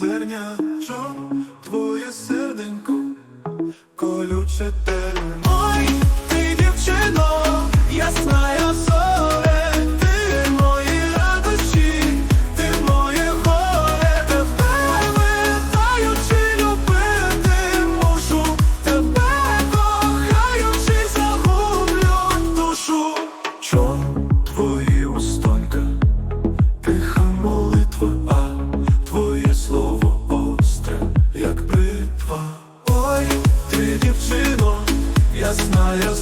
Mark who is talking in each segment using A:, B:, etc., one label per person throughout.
A: зернячок, твоє серденько, колюче терно. Ой, ти дівчино, ясна. ясна я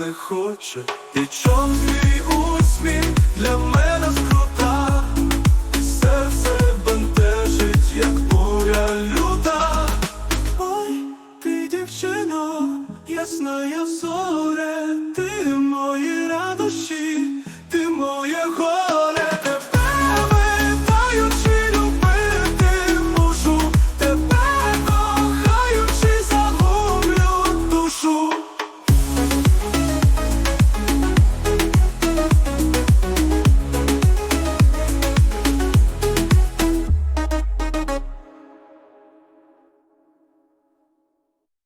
A: не хоче, і чом усміх для мене скрута, серце бентежить, як буря люта. Ой, ти дівчино, ясна я зоре, ти мої радощі.